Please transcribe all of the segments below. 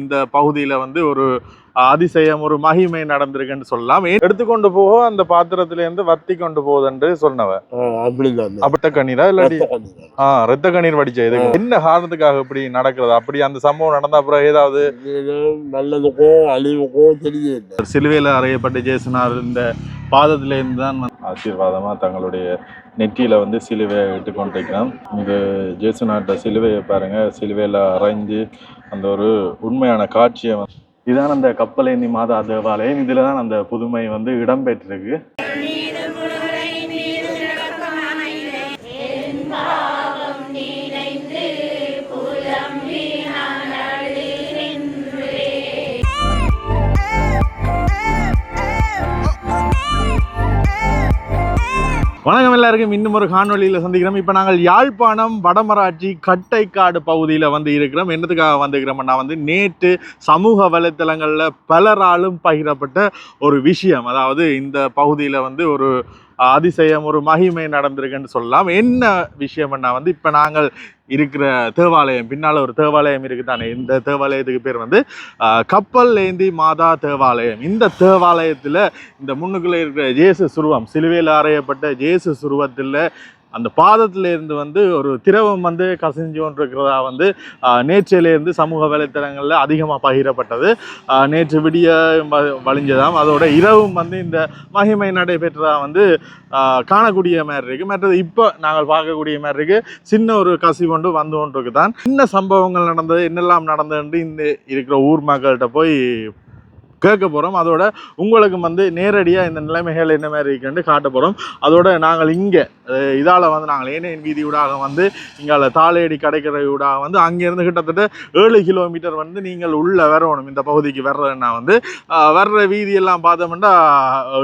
இந்த பகுதியில வந்து ஒரு அதிசயம் ஒரு மகிமை நடந்திருக்குன்னு சொல்லலாம். எடுத்துக்கொண்டு போக அந்த பாத்திரத்துல இருந்து வத்தி கொண்டு போகுதுன்னு சொன்னவ? அப்பட்ட கண்ணீரா இல்லாட்டி. ஆஹ் ரத்த கண்ணீர் வடிச்ச இது. என்ன காரணத்துக்காக இப்படி நடக்கிறது? அப்படி அந்த சம்பவம் நடந்த அப்புறம் ஏதாவது? இது நல்லதுக்கோ அழிவுக்கோ தெரியல சிலுவையில் அறையப்பட்ட ஜேசுனார் இந்த பாதத்துல இருந்து தான் வந்து ஆசீர்வாதமா தங்களுடைய நெற்றியில வந்து சிலுவையை இட்டு கொண்டிருக்கிறோம் இந்த ஜேசுநாட்ட சிலுவையை பாருங்க. சிலுவையில அரைஞ்சு அந்த ஒரு உண்மையான காட்சியை வந்து இதான் அந்த கப்பலேந்தி மாதா தேவாலயம். இதுல தான் அந்த புதுமை வந்து இடம்பெற்றிருக்கு எல்லாருக்கும் இன்னும் ஒரு காணொலியில் சந்திக்கிறோம். இப்போ நாங்கள் யாழ்ப்பாணம் வடமராட்சி கட்டைக்காடு பகுதியில் வந்து இருக்கிறோம். என்னத்துக்காக வந்துக்கிறோம்னா வந்து நேற்று சமூக வலைத்தளங்களில் பலராலும் பகிரப்பட்ட ஒரு விஷயம். அதாவது இந்த பகுதியில் வந்து ஒரு அதிசயம் ஒரு மகிமை நடந்திருக்குன்னு சொல்லலாம். என்ன விஷயம்னா வந்து இப்போ நாங்கள் இருக்கிற தேவாலயம் பின்னால் ஒரு தேவாலயம் இருக்குதானே? இந்த தேவாலயத்துக்கு பேர் வந்து கப்பல் ஏந்தி மாதா தேவாலயம். இந்த தேவாலயத்தில் இந்த முன்னுக்குள்ளே இருக்கிற ஜேசு சுருவம் சிலுவையில் அறையப்பட்ட ஜேசு சுருவத்தில் அந்த பாதத்திலேருந்து வந்து ஒரு திரவம் வந்து கசிஞ்சு வந்து நேற்றிலேருந்து சமூக வலைத்தளங்களில் அதிகமாக பகிரப்பட்டது. நேற்று விடிய வழிஞ்சதாம். அதோட இரவும் வந்து இந்த மகிமை நடைபெற்றதாக வந்து காணக்கூடிய மாதிரி இருக்குது மற்றது இப்போ நாங்கள் பார்க்கக்கூடிய மாதிரி இருக்குது சின்ன ஒரு கசி கொண்டு வந்து கொண்டிருக்கு தான் என்ன சம்பவங்கள் நடந்தது? என்னெல்லாம் நடந்ததுன்ட்டு இந்த இருக்கிற ஊர் மக்கள்கிட்ட போய் கேட்க போகிறோம் அதோட உங்களுக்கு வந்து நேரடியாக இந்த நிலைமைகள் என்ன மாதிரி இருக்குன்னு காட்ட போகிறோம் அதோட நாங்கள் இங்கே இதால் வந்து நாங்கள் ஏனையின் வீதி ஊடாக வந்து இங்கால தாளேடி கடைக்கரை ஊடாக வந்து அங்கேருந்து கிட்டத்தட்ட ஏழு கிலோமீட்டர் வந்து நீங்கள் உள்ளே வரணும். இந்த பகுதிக்கு வர்றதுன்னா வந்து வர்ற வீதியெல்லாம் பார்த்தோம்னா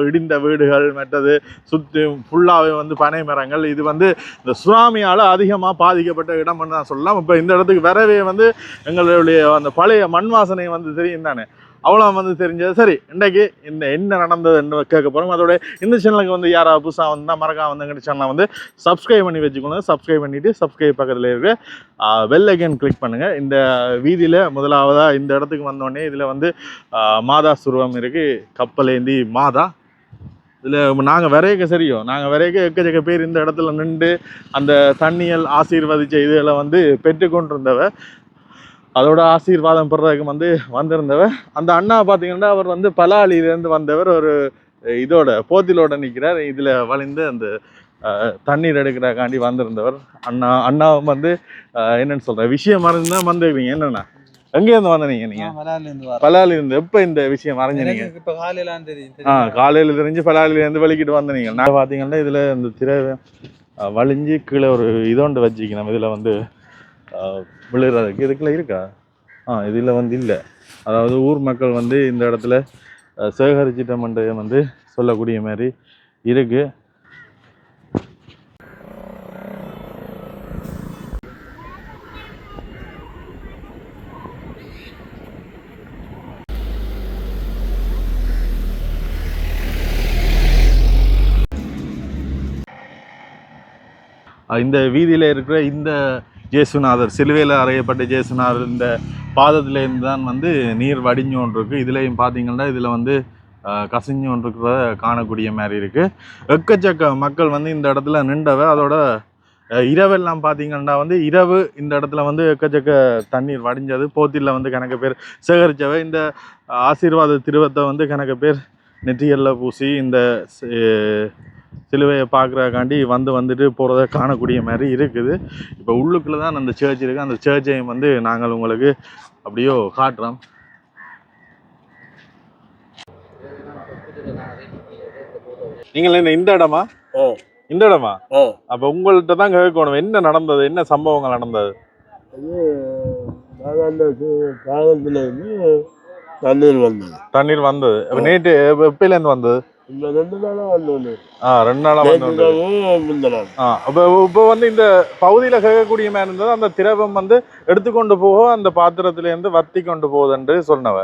இடிந்த வீடுகள் மற்றது சுற்றி ஃபுல்லாகவே வந்து பனை மரங்கள். இது வந்து இந்த சுனாமியால் அதிகமாக பாதிக்கப்பட்ட இடம்னு தான் சொல்லலாம். இப்போ இந்த இடத்துக்கு வரவே வந்து எங்களுடைய அந்த பழைய மண் வாசனை வந்து தெரியும் தானே. அவ்வளோ வந்து தெரிஞ்சது. சரி இன்றைக்கு இந்த என்ன நடந்ததுன்னு கேட்க போகிறோம் அதோட இந்த சேனலுக்கு வந்து யாராவது புதுசாக வந்தால் மறக்காம வந்து சேனலை வந்து சப்ஸ்கிரைப் பண்ணி வச்சுக்கோங்க. சப்ஸ்கிரைப் பண்ணிவிட்டு சப்ஸ்கிரைப் பக்கத்தில் இருக்க பெல் ஐக்கன் கிளிக் பண்ணுங்கள் இந்த வீதியில் முதலாவதாக இந்த இடத்துக்கு வந்தோடனே இதில் வந்து மாதா சுருவம் இருக்குது கப்பலேந்தி மாதா. இதில் நாங்கள் விரையக்க சரியோ நாங்கள் விரையக்க எக்கச்சக்க பேர் இந்த இடத்துல நின்று அந்த தண்ணியல் ஆசீர்வதிச்ச இதில் வந்து பெற்றுக்கொண்டிருந்தவ அதோட ஆசீர்வாதம் பெறதுக்கு வந்து வந்திருந்தவ அந்த அண்ணா பார்த்தீங்கன்னா அவர் வந்து பலாலியிலேருந்து வந்தவர். ஒரு இதோட போத்திலோட நிற்கிறார் இதில் வளைந்து அந்த தண்ணீர் எடுக்கிறக்காண்டி வந்திருந்தவர். அண்ணா அண்ணாவும் வந்து என்னன்னு சொல்கிறேன் விஷயம் மறந்து தான் வந்துருக்கீங்க என்னண்ணா? எங்கேருந்து வந்தீங்க நீங்கள் பலாலிருந்து எப்போ இந்த விஷயம் மறைஞ்சினீங்க இப்ப காலையில ஆ? காலையில் தெரிஞ்சு பலாலிலேருந்து வெளிக்கிட்டு வந்தீங்க. நான் பார்த்தீங்கன்னா இதில் இந்த திரை வலிஞ்சு கீழே ஒரு இதோண்டு வச்சுக்கணும். இதில் வந்து விழுறதுக்கு இதுக்குள்ள இருக்கா? ஆ இதில் வந்து இல்லை. அதாவது ஊர் மக்கள் வந்து இந்த இடத்துல சேகரிச்சிட்ட மண்டபம் வந்து சொல்லக்கூடிய மாதிரி இருக்கு. இந்த வீதியில் இருக்கிற இந்த ஜேசுநாதர் சிலுவையில் அறையப்பட்ட ஜேசுநாதர் இந்த பாதத்துலேருந்து தான் வந்து நீர் வடிஞ்சு ஒன்று இருக்குது இதுலேயும் பார்த்தீங்கன்னா இதில் வந்து கசிஞ்சு ஒன்று இருக்கிறத காணக்கூடிய மாதிரி இருக்குது எக்கச்சக்க மக்கள் வந்து இந்த இடத்துல நின்றவ. அதோட இரவெல்லாம் பார்த்தீங்கன்னா வந்து இரவு இந்த இடத்துல வந்து எக்கச்சக்க தண்ணீர் வடிஞ்சது. போத்தியில் வந்து கணக்கு பேர் சேகரித்தவை இந்த ஆசீர்வாத திருவத்தை வந்து கணக்கு பேர் நெற்றியல்ல பூசி இந்த சிலுவையை பார்க்குறக்காண்டி வந்து வந்துட்டு போகிறத காணக்கூடிய மாதிரி இருக்குது. இப்போ உள்ளுக்குள்ளே தான் அந்த சர்ச் இருக்குது அந்த சர்ச்சையும் வந்து நாங்கள் உங்களுக்கு அப்படியோ காட்டுறோம். நீங்கள் என்ன இந்த இடமா? ஓ. இந்த இடமா? ஓ. அப்போ உங்கள்கிட்ட தான் கேட்கணும். என்ன நடந்தது? என்ன சம்பவங்கள் நடந்தது? தண்ணீர் வந்தது. தண்ணீர் வந்தது. நேற்று எப்பயிலேருந்து வந்தது? இந்த ரெண்டு நாளாக வந்தோன்னு. ஆ ரெண்டு நாளாக வந்து ஆ இப்போ வந்து இந்த பகுதியில் கேட்கக்கூடிய மாதிரி இருந்தது அந்த திரவம் வந்து எடுத்துக்கொண்டு போக அந்த பாத்திரத்திலேருந்து வத்தி கொண்டு போகுதுன்று சொன்னவ.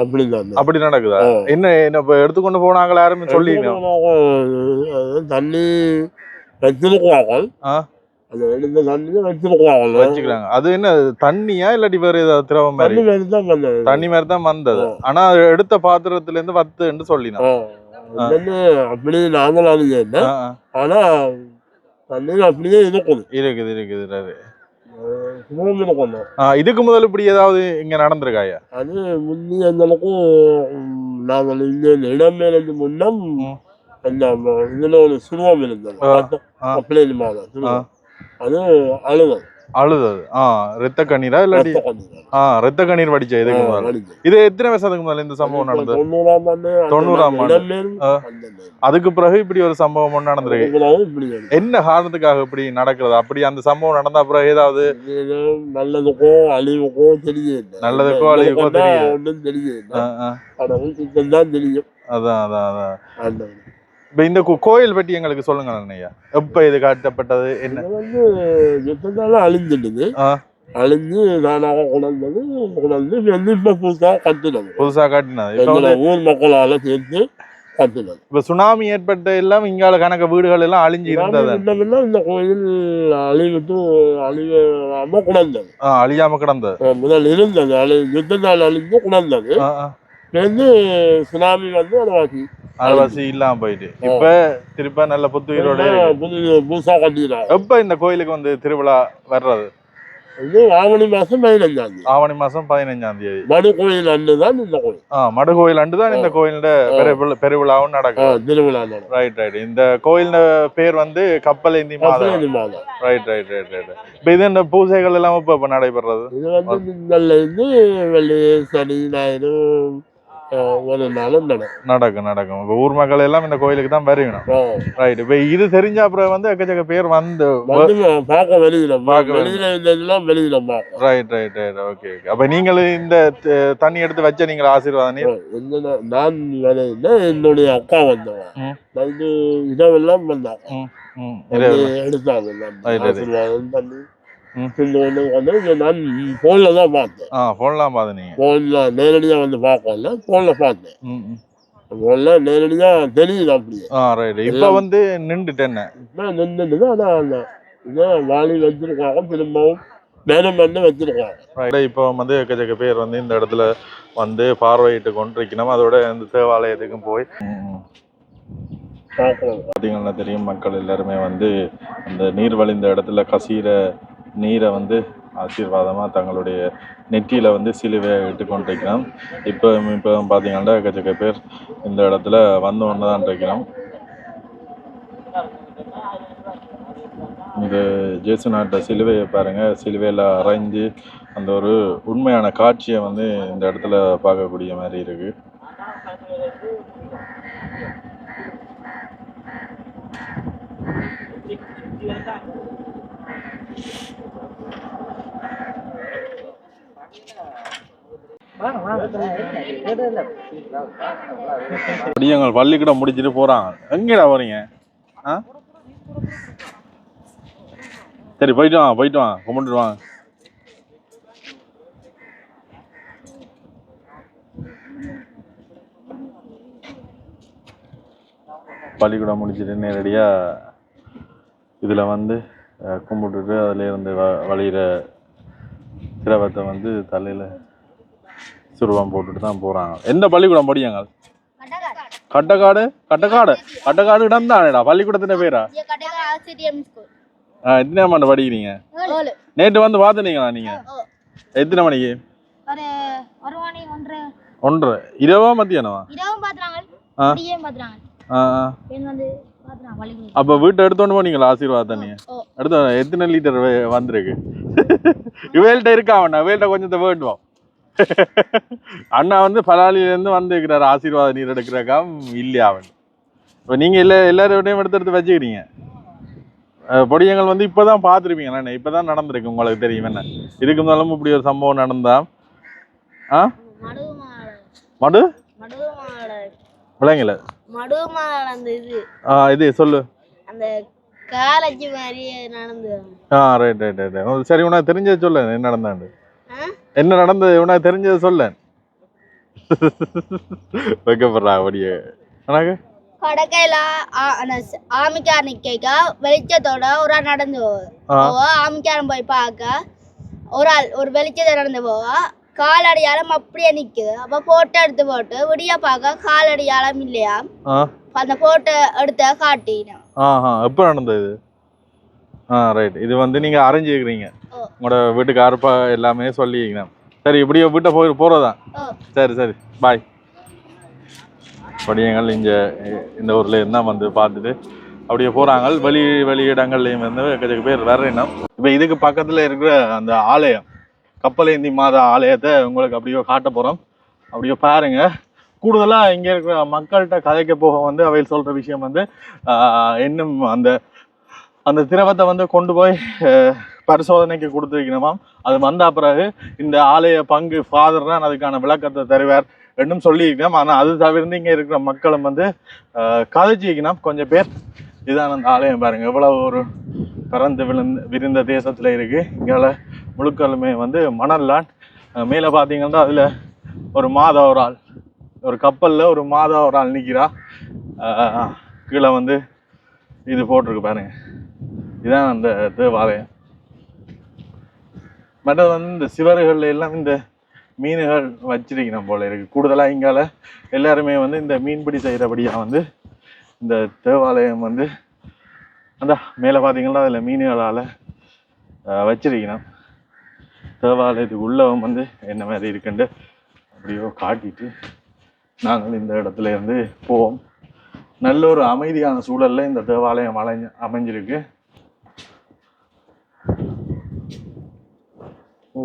அப்படிதான். அப்படி நடக்குதா. என்ன என்ன இப்போ எடுத்துக்கொண்டு போனாங்களா யாருமே சொல்லி தண்ணி வச்சிருக்காங்க. ஆ. வச்சுக்கிறாங்க அது என்ன தண்ணியா இல்லாட்டி வேற ஏதாவது திரவம் மாதிரி? தண்ணி மாதிரி தான் வந்தது. ஆனா எடுத்த பாத்திரத்துல இருந்து வத்துன்னு சொல்லினா என்னன்னு அப்படி நாங்கள் ஆ. ஆனா தண்ணி அப்படியே இருக்குது இருக்குது இதுக்கு முதல்ல இப்படி ஏதாவது இங்க நடந்திருக்காயா? அது முந்தி எங்களுக்கு ம், நாங்கள் இந்த இடமேலுக்கு முன்னம். அந்த இதுல ஒரு சுருவம் இருந்தது சுருவம் அது அழுது அழுதது. ஆ ரத்த கண்ணீரா இல்லாட்டி. ஆ ரத்த கண்ணீர் வடிச்ச இதுக்கு முதல்ல. இது எத்தனை வருஷத்துக்கு முதல்ல இந்த சம்பவம் நடந்தது? தொண்ணூறாம் ஆண்டு. அதுக்கு பிறகு இப்படி ஒரு சம்பவம் ஒண்ணு நடந்திருக்கு. என்ன காரணத்துக்காக இப்படி நடக்கிறது? அப்படி அந்த சம்பவம் நடந்த பிறகு ஏதாவது நல்லதுக்கோ அழிவுக்கோ தெரியல நல்லதுக்கோ அழிவுக்கோ தெரியல. ஒன்றும் அதான் அதான் அதான். இப்ப இந்த கோயில் பற்றி எங்களுக்கு சொல்லுங்க அண்ணையா எப்ப இது காட்டப்பட்டது? என்ன? வந்து யுத்தத்தால அழிஞ்சிடுது. அழிஞ்சு நானாக குணர்ந்தது குணர்ந்து வந்து இப்ப புதுசா கட்டுனது. புதுசா காட்டினது. ஊர் மக்களால சேர்த்து கட்டுனது. இப்ப சுனாமி ஏற்பட்ட எல்லாம் இங்கால கணக்க வீடுகள் எல்லாம் அழிஞ்சு இருந்தது. இந்த கோயில் அழிவுட்டு அழிவாம குணர்ந்தது ஆ, அழியாம கிடந்தது. முதல் இருந்தது. அழி யுத்தத்தால் அழிஞ்சு ஆ. வந்து சுனாமி வந்து அதை வாசி அரைவாசி இல்லாம போயிட்டு. இப்ப திருப்ப நல்ல புத்துயிரோட புதுசா எப்ப இந்த கோயிலுக்கு வந்து திருவிழா வர்றது? இது ஆவணி மாசம் பதினஞ்சாம் தேதி. ஆவணி மாசம் பதினஞ்சாம் தேதி. மடு கோயில் அன்று தான் இந்த கோயில். ஆ மடு கோயில் அண்டு தான் இந்த கோயிலோட பெருவிழா பெருவிழாவும் நடக்கும். திருவிழா ரைட் ரைட் இந்த கோயிலோட பேர் வந்து கப்பலேந்தி மாதம் ரைட் ரைட் ரைட் ரைட் இப்ப இது இந்த பூஜைகள் எல்லாம் இப்ப நடைபெறது இது வந்து வெள்ளி சனி ஞாயிறு ஒரு நாளும் நடக்கும். நடக்கும் நடக்கும். இப்ப ஊர் மக்கள் எல்லாம் இந்த கோயிலுக்கு தான் வருவணும் ரைட் இப்ப இது தெரிஞ்ச அப்புறம் வந்து எக்கச்சக்க பேர் வந்து பார்க்க வெளியில பார்க்க வெளியில பார்க்க right right right okay okay அப்ப நீங்கள் இந்த தண்ணி எடுத்து வச்ச நீங்கள் ஆசீர்வாதம் நான் என்னுடைய அக்கா வந்தவன். வந்து இதெல்லாம் இரு. எடுத்தாங்க. நான் போன்ல தான் பார்த்தேன். ஆ போன்லாம் பாது நீங்க. போன்ல நேரடியா வந்து பார்க்கல போன்ல பார்த்தேன். ம், ம். போன்ல நேரடியா தெரியுது அப்படியே. ஆ ரைட் இப்ப வந்து நின்றுட்டேன் இப்போ நின்றுது அதான் அந்த இதை வாளி வச்சிருக்காங்க திரும்பவும் மேலும் பண்ணி வச்சிருக்காங்க. ரைட் இப்போ வந்து எக்கச்சக்க பேர் வந்து இந்த இடத்துல வந்து பார்வையிட்டு கொண்டிருக்கணும். அதோட இந்த தேவாலயத்துக்கும் போய். பார்த்தீங்கன்னா தெரியும் மக்கள் எல்லாருமே வந்து அந்த நீர் வழிந்த இடத்துல கசீர நீரை வந்து ஆசீர்வாதமாக தங்களுடைய நெற்றியில் வந்து சிலுவையை இட்டு கொண்டிருக்கிறோம். இப்போ இப்போ பார்த்தீங்கன்னா எக்கச்சக்க பேர் இந்த இடத்துல வந்து ஒன்று தான் இருக்கிறோம். இந்த ஜேசு நாட்ட சிலுவையை பாருங்கள் சிலுவையில் அரைஞ்சு அந்த ஒரு உண்மையான காட்சியை வந்து இந்த இடத்துல பார்க்கக்கூடிய மாதிரி இருக்குது படியங்கள் பள்ளிக்கூடம் முடிச்சிட்டு போறாங்க. எங்கடா போறீங்க? ஆ? சரி போயிட்டு வாங்க போயிட்டு வாங்க கும்பிட்டு வாங்க. பள்ளிக்கூடம் முடிச்சிட்டு நேரடியாக இதில் வந்து கும்பிட்டுட்டு அதில் இருந்து வ வழிகிற திரவத்தை வந்து தலையில் சுருவம் போட்டுட்டு தான் போகிறாங்க எந்த பள்ளிக்கூடம் படியாங்க? கட்டக்காடு. கட்டக்காடு? கட்டக்காடு. இடம் தானேடா பள்ளிக்கூடத்தின் பேரா? ஆ எத்தனை ஆண்டு படிக்கிறீங்க? நேற்று வந்து பார்த்துனீங்களா நீங்கள் எத்தனை மணிக்கு? ஒன்று. இரவா பள்ளிக்கூடம் அப்போ வீட்டை எடுத்தோண்டு போனீங்களா ஆசீர்வாத தண்ணியை ஓ. எடுத்து எத்தனை லிட்டர் வந்திருக்கு? இவேல்கிட்ட இருக்கா அவன்? இவேல்கிட்ட கொஞ்சத்தை வேண்டுவோம். அண்ணா வந்து பலாலியிலேருந்து வந்துக்கிறார் ஆசீர்வாத நீர் எடுக்கிறக்கா இல்லையா அவன்? இப்போ நீங்கள் எல்லா எல்லாரோடையும் எடுத்து எடுத்து வச்சுக்கிறீங்க பொடியங்கள் வந்து இப்போ தான் பார்த்துருப்பீங்க நான் இப்போ தான் நடந்திருக்கு. உங்களுக்கு தெரியும் என்ன? இதுக்கு முதலும் இப்படி ஒரு சம்பவம் நடந்தா ஆ? மடு? விளங்கல இது ஆ இது சொல்லு. அந்த காலேஜ் மாதிரி நடந்து ஆ ரைட் ரைட் ரைட் சரி உனக்கு தெரிஞ்சது சொல்ல. என்ன நடந்தாண்டு? என்ன நடந்தது? உனக்கு தெரிஞ்சது சொல்ல. வைக்கப்படுறா அப்படியே. உனக்கு அந்த ஸ்- ஆமிக்கார் நிக்க வெளிச்சத்தோட ஒரு ஆள் நடந்து போகுது ஆ. போவா ஆமிக்காரன் போய் பார்க்க. ஒரு ஆள் ஒரு வெளிச்சத்தை நடந்து போவா. காலடியாலம் அப்படியே நிக்குது. அப்ப போட்டோ எடுத்து போட்டு விடிய பார்க்க காலடியாலம் இல்லையா? அந்த போட்டோ எடுத்த காட்டினோம் எப்போ நடந்தது? ஆ ரைட் இது வந்து நீங்க அரைஞ்சிருக்கிறீங்க ஓ. உங்களோட வீட்டுக்கு அறுப்பா எல்லாமே சொல்லிக்கிறேன். சரி இப்படியே வீட்டை போய் போறதா ஓ. சரி சரி. பாய் படியங்கள் இங்க இந்த ஊர்ல இருந்தா வந்து பார்த்துட்டு அப்படியே போறாங்க வெளி வெளி இடங்கள்லயும் வந்து கொஞ்சம் பேர் வர்றேன்னா இப்போ இதுக்கு பக்கத்துல இருக்கிற அந்த ஆலயம் கப்பலேந்தி மாதா ஆலயத்தை உங்களுக்கு அப்படியே காட்ட போறோம். அப்படியே பாருங்க. கூடுதலா இங்க இருக்கிற மக்கள்கிட்ட கதைக்க போக வந்து அவையில் சொல்ற விஷயம் வந்து இன்னும் அந்த அந்த திரவத்தை வந்து கொண்டு போய் பரிசோதனைக்கு கொடுத்துருக்கணுமாம் அது வந்த பிறகு இந்த ஆலய பங்கு ஃபாதர் தான் அதுக்கான விளக்கத்தை தருவார் ரெண்டும் சொல்லியிருக்கணும் ஆனால் அது தவிர்த்து இங்கே இருக்கிற மக்களும் வந்து கதைச்சிக்கணும் கொஞ்சம் பேர் இதான அந்த ஆலயம் பாருங்கள் எவ்வளோ ஒரு பறந்து விழுந்து விரிந்த தேசத்தில் இருக்குது இங்கால முழுக்களுமே வந்து மணல்லான் மேலே பார்த்தீங்கன்னா அதில் ஒரு மாதா ஒரு ஆள் ஒரு கப்பலில் ஒரு மாதா ஒரு ஆள் நிற்கிறா கீழே வந்து இது போட்டிருக்கு பாருங்க. இதான் அந்த தேவாலயம். மற்றது வந்து இந்த சிவர்கள் எல்லாம் இந்த மீன்கள் வச்சிருக்கணும் போல இருக்கு. கூடுதலாக இங்கால எல்லாருமே வந்து இந்த மீன்பிடி செய்கிறபடியாக வந்து இந்த தேவாலயம் வந்து அந்த மேலே பார்த்தீங்கன்னா அதில் மீன்களால் வச்சிருக்கணும். தேவாலயத்துக்கு உள்ளவன் வந்து என்ன மாதிரி இருக்குன்னு அப்படியோ காட்டிட்டு நாங்கள் இந்த இடத்துல இருந்து போவோம். நல்ல ஒரு அமைதியான சூழலில் இந்த தேவாலயம் அமைஞ்ச அமைஞ்சிருக்கு ஓ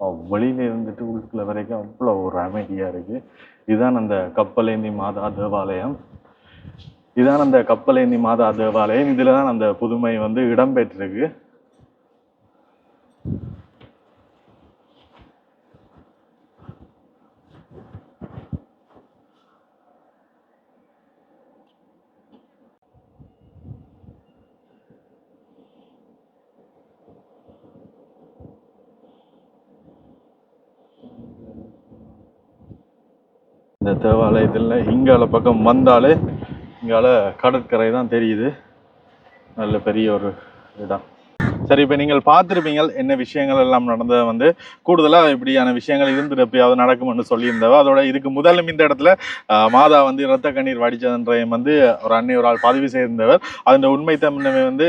அவ்வ- வெளியில இருந்துட்டு உள்ளுக்குள்ள வரைக்கும் அவ்வளோ ஒரு அமைதியாக இருக்கு. இதுதான் அந்த கப்பலேந்தி மாதா தேவாலயம். இதான் அந்த கப்பலேந்தி மாதா தேவாலயம். இதில் தான் அந்த புதுமை வந்து இடம்பெற்றிருக்கு இந்த தேவாலயத்தில் இங்கால பக்கம் வந்தாலே இங்கால கடற்கரை தான் தெரியுது. நல்ல பெரிய ஒரு இடம் சரி இப்போ நீங்கள் பார்த்துருப்பீங்க என்ன விஷயங்கள் எல்லாம் நடந்தது வந்து கூடுதலாக இப்படியான விஷயங்கள் இருந்து எப்பயாவது நடக்கும்னு சொல்லியிருந்தவ அதோட இதுக்கு முதலும் இந்த இடத்துல மாதா வந்து இரத்த கண்ணீர் வடிச்சதுன்றையும் வந்து ஒரு அன்னை ஒரு ஆள் பதிவு செய்திருந்தவர். அதன் உண்மை தமிழமை வந்து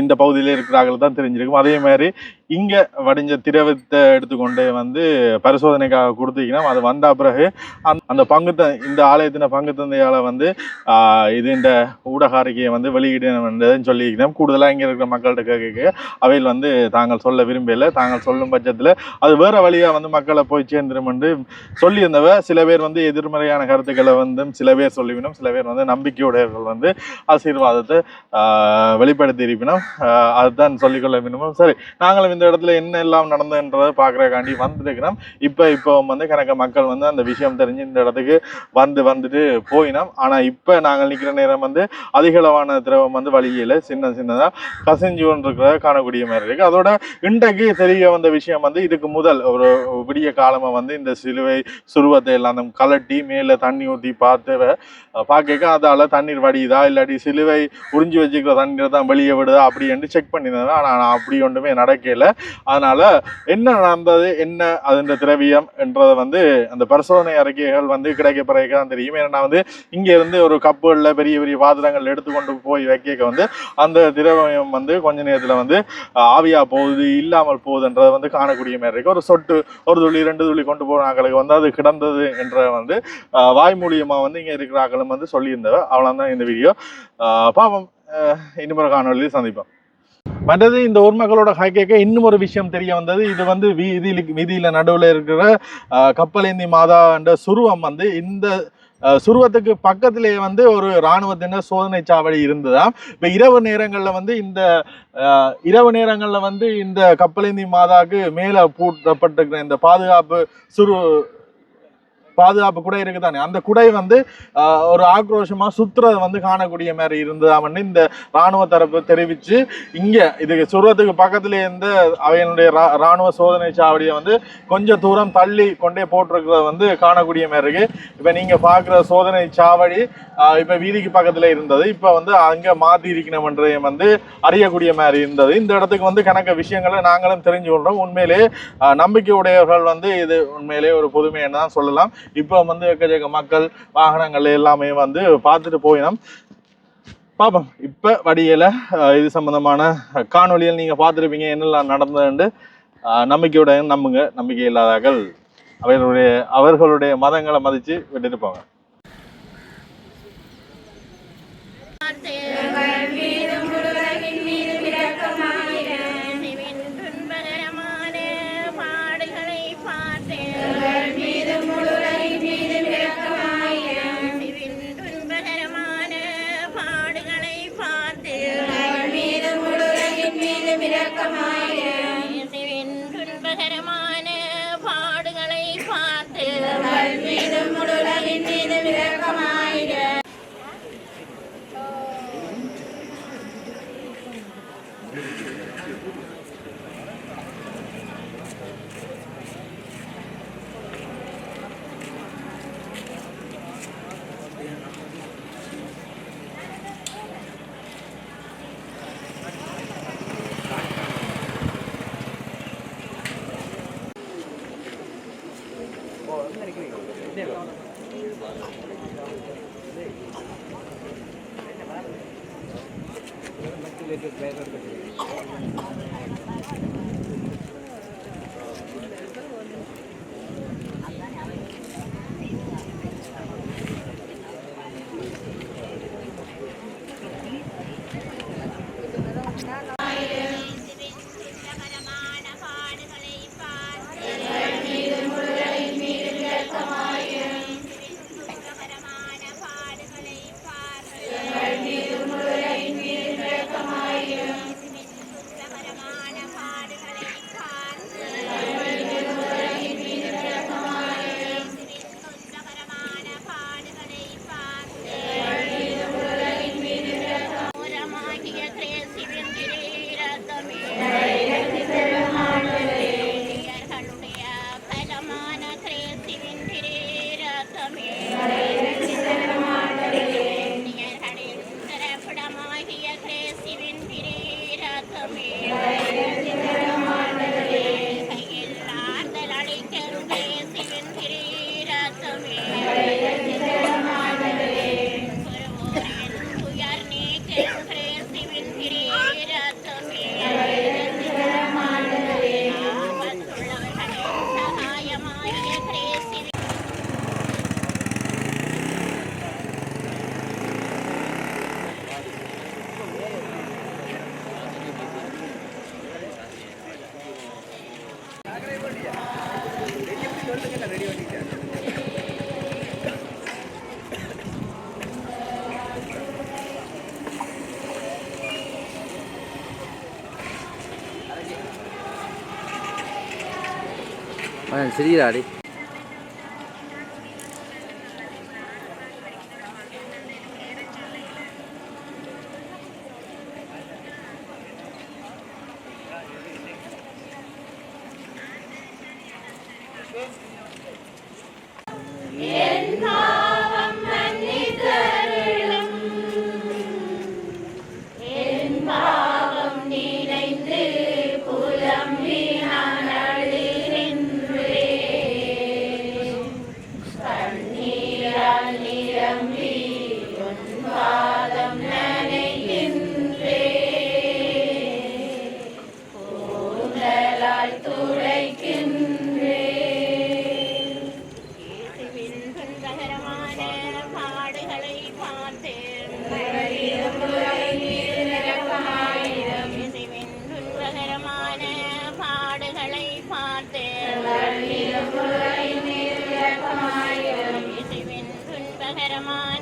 இந்த பகுதியில் இருக்கிறார்கள் தான் தெரிஞ்சிருக்கும். அதே மாதிரி இங்கே வடிஞ்ச திரவத்தை எடுத்துக்கொண்டு வந்து பரிசோதனைக்காக கொடுத்தீங்கன்னா அது வந்த பிறகு அந்த அந்த பங்கு த இந்த ஆலயத்தின பங்கு தந்தையால் வந்து இது இந்த ஊடக அறிக்கையை வந்து வெளியிடணுன்றதுன்னு சொல்லியிருக்கிறோம் கூடுதலாக இங்கே இருக்கிற மக்கள்கிட்ட கேட்க அவையில் வந்து தாங்கள் சொல்ல விரும்பலை தாங்கள் சொல்லும் பட்சத்தில் அது வேறு வழியாக வந்து மக்களை போய் சேர்ந்துடும் என்று சொல்லியிருந்தவ சில பேர் வந்து எதிர்மறையான கருத்துக்களை வந்து சில பேர் சொல்லிவிடும். சில பேர் வந்து நம்பிக்கையுடையவர்கள் வந்து ஆசீர்வாதத்தை வெளிப்படுத்தி இருப்பினும் ஆஹ், அதுதான் சொல்லிக்கொள்ள விரும்பும். சரி நாங்களும் இந்த இடத்துல என்ன எல்லாம் நடந்ததுன்றதை பார்க்குறக்காண்டி வந்துருக்கிறோம். இப்போ இப்போ வந்து கணக்க மக்கள் வந்து அந்த விஷயம் தெரிஞ்சு இந்த இடத்துக்கு வந்து வந்துட்டு போயினோம். ஆனால் இப்போ நாங்கள் நிற்கிற நேரம் வந்து அதிகளவான திரவம் வந்து வழியில் சின்ன சின்னதாக கசிஞ்சு கொண்டிருக்கிறத காணக்கூடிய மாதிரி இருக்குது அதோட இன்றைக்கு தெரிய வந்த விஷயம் வந்து இதுக்கு முதல் ஒரு விடிய காலமாக வந்து இந்த சிலுவை சுருவத்தை எல்லாம் கலட்டி மேலே தண்ணி ஊற்றி பார்த்து பார்க்க அதால் தண்ணீர் வடியுதா? இல்லாட்டி சிலுவை உறிஞ்சி வச்சுக்கிற தண்ணீர் தான் வெளியே விடுதா அப்படின்னு செக் பண்ணியிருந்தேன். ஆனால் நான் அப்படி ஒன்றுமே நடக்கல. அதனால் என்ன நடந்தது என்ன அதன் திரவியம் என்றதை வந்து அந்த பரிசோதனை அறிக்கைகள் வந்து கிடைக்க பிறகு தான் தெரியும். ஏன்னா வந்து இங்கேருந்து ஒரு கப்புகளில் பெரிய பெரிய பாத்திரங்கள் எடுத்துக்கொண்டு போய் வைக்க வந்து அந்த திரவியம் வந்து கொஞ்ச நேரத்தில் வந்து ஆவியாக போகுது இல்லாமல் போகுதுன்றதை வந்து காணக்கூடிய மாதிரி இருக்குது ஒரு சொட்டு ஒரு துளி ரெண்டு துளி கொண்டு போன ஆக்களுக்கு வந்து அது கிடந்தது என்ற வந்து வாய் மூலியமாக வந்து இங்கே இருக்கிற ஆக்களும் வந்து சொல்லியிருந்தவர். அவ்வளோதான் இந்த வீடியோ. பாவம் இன்னொரு காணொலியில் சந்திப்போம். மற்றது இந்த ஊர் மக்களோட ஹைக்கேக்க இன்னும் ஒரு விஷயம் தெரிய வந்தது. இது வந்து வீதியில் வீதியில் நடுவில் இருக்கிற கப்பலேந்தி மாதா என்ற சுருவம் வந்து இந்த சுருவத்துக்கு பக்கத்திலேயே வந்து ஒரு இராணுவத்தினர் சோதனை சாவடி இருந்ததா இப்போ இரவு நேரங்களில் வந்து இந்த இரவு நேரங்களில் வந்து இந்த கப்பலேந்தி மாதாவுக்கு மேலே பூட்டப்பட்டிருக்கிற இந்த பாதுகாப்பு சுரு பாதுகாப்பு குடை இருக்குதானே? அந்த குடை வந்து ஒரு ஆக்ரோஷமா சுத்துறது வந்து காணக்கூடிய மாதிரி இருந்ததாமன்னு இந்த ராணுவ தரப்பு தெரிவிச்சு இங்க இதுக்கு சுருவத்துக்கு பக்கத்துல இருந்து அவையினுடைய ரா- ராணுவ சோதனை சாவடியை வந்து கொஞ்சம் தூரம் தள்ளி கொண்டே போட்டிருக்கிறத வந்து காணக்கூடிய மாதிரி இருக்கு. இப்ப நீங்க பாக்குற சோதனை சாவடி இப்போ இப்ப வீதிக்கு பக்கத்துல இருந்தது. இப்ப வந்து அங்க மாத்தி இருக்கணும்ன்றதையும் வந்து அறியக்கூடிய மாதிரி இருந்தது. இந்த இடத்துக்கு வந்து கணக்க விஷயங்களை நாங்களும் தெரிஞ்சு கொள்றோம் உண்மையிலே நம்பிக்கை உடையவர்கள் வந்து இது உண்மையிலே ஒரு புதுமைன்னு தான் சொல்லலாம். இப்போ வந்து எக்கச்சக்க மக்கள் வாகனங்கள் எல்லாமே வந்து பார்த்துட்டு போயினோம். பாப்போம். இப்போ வடியில இது சம்பந்தமான காணொலியில் நீங்க பார்த்துருப்பீங்க என்னெல்லாம் நடந்ததுண்டு நம்பிக்கையுடன் நம்பிக்கையுடைய நம்புங்க. நம்பிக்கை இல்லாதார்கள் அவர்களுடைய அவர்களுடைய மதங்களை மதிச்சு விட்டுட்டு போங்க. ありがとうございます。சிரிக்கிறாடி llama